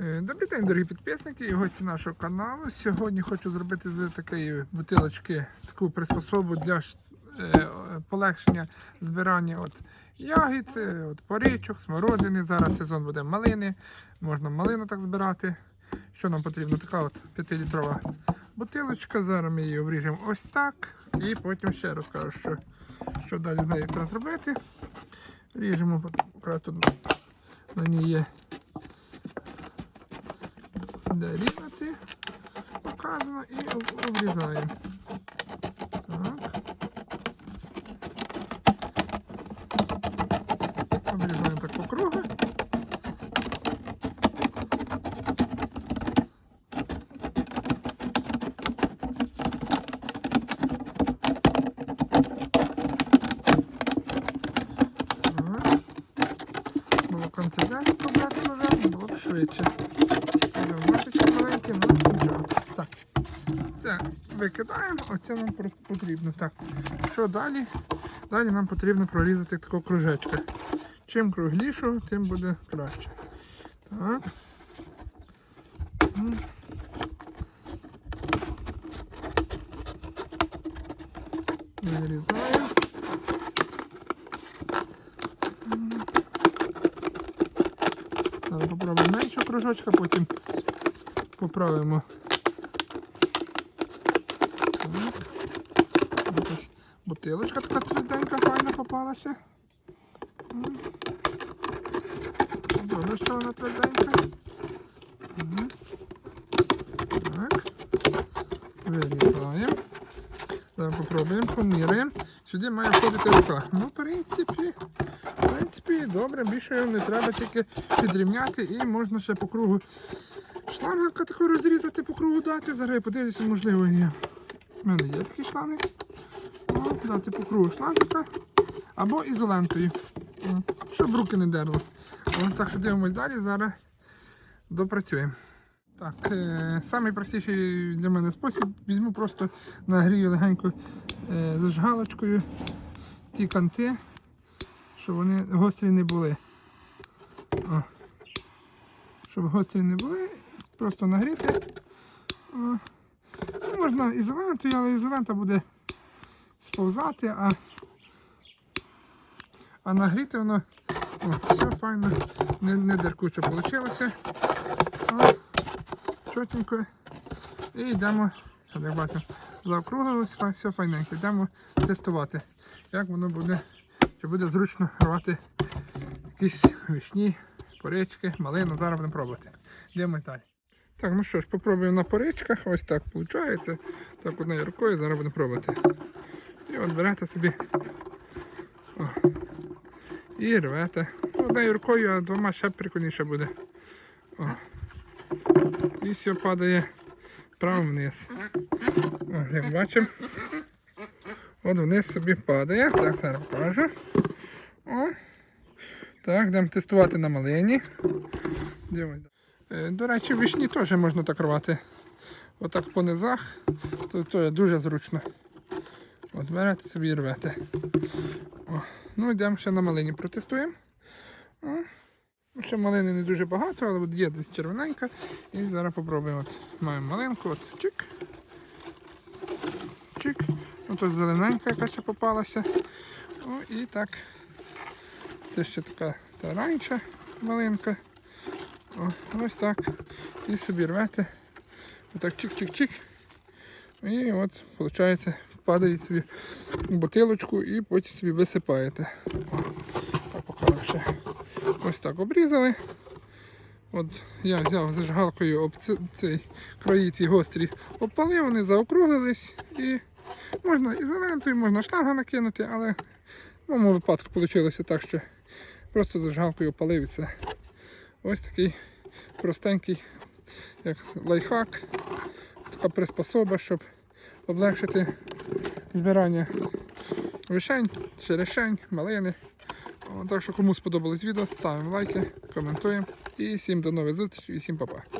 Е, Добрий день, дорогі підписники і гості нашого каналу. Сьогодні хочу зробити з такої бутилочки таку приспособу для е, полегшення збирання от ягід, е, от порічок, смородини. Зараз сезон буде малини. Можна малину так збирати. Що нам потрібно? Така от 5-літрова бутилочка. Зараз ми її обріжемо ось так. І потім ще розкажу, що, що далі з нею треба зробити. Ріжемо, якраз тут на ній є де різати, показано і об- обрізаємо. Так. Обрізаємо так по кругу. Так. Було канцелярію побрати ножа, було б швидше. Ножички маленькі, ну нічого. Так. Це викидаємо, оце нам потрібно. Так. Що далі? Далі нам потрібно прорізати такого кружечка. Чим круглішого, тим буде краще. Так. Вирізаємо. Зараз попробуємо меншого кружочка, потім поправимо. Так. Якась бутилочка така тверденька, файна попалася. Добре, що вона тверденька. Так. Вирізаємо. Зараз попробуємо, поміряємо. Сюди має входити рука. Ну, в принципі, принципі, добре, більше не треба тільки підрівняти і можна ще по кругу шланга таку розрізати, по кругу дати. Зараз я подивлюся, можливо, є. У мене є такий шланг. О, дати по кругу шлангика або ізолентою, щоб руки не дерло. О, так що дивимось далі, зараз допрацюємо. Так, е, самий простіший для мене спосіб. Візьму просто нагрію легенько е, зажигалочкою ті канти, щоб вони гострі не були. О. Щоб гострі не були, просто нагріти. О. Ну, можна ізолентою, але ізолента буде сповзати, а, а нагріти воно о, все файно, не, не деркуче вийшло. Чотенько. І йдемо, як бачимо, заокруглилось, все файненько. Йдемо тестувати, як воно буде, чи буде зручно рвати якісь вишні, поречки, малину. Зараз будемо пробувати. Йдемо далі. Так, ну що ж, попробуємо на поречках. Ось так виходить. Так, однією рукою зараз будемо пробувати. І от берете собі. О, і рвете. Однією рукою, а двома ще прикольніше буде. О. І все падає право вниз. О, як бачимо. От вниз собі падає. Так, зараз покажу. О. Так, будемо тестувати на малині. Дивимось. Е, До речі, вишні теж можна так рвати. Отак по низах. То, то дуже зручно. От берете собі і рвете. О. Ну, йдемо ще на малині протестуємо. О. Ну, Ще малини не дуже багато, але от є десь червоненька. І зараз попробуємо. От, маємо малинку, от чик. Чик. Тут зелененька яка ще попалася. О, і так. Це ще така та раніша малинка. О, ось так. І собі рвете. Отак чик-чик-чик. І от, виходить, падає собі в бутилочку і потім собі висипаєте. Так ще. Ось так обрізали. От я взяв зажигалкою об цей краї ці гострі обпалив, вони заокруглились і можна ізолентою, можна шланга накинути, але в моєму випадку вийшло так, що просто зажигалкою опалив і все. Ось такий простенький, як лайфхак, така приспособа, щоб облегшити збирання вишень, черешень, малини. Так що кому сподобалось відео, ставимо лайки, коментуємо. І всім до нових зустрічей і всім па-па.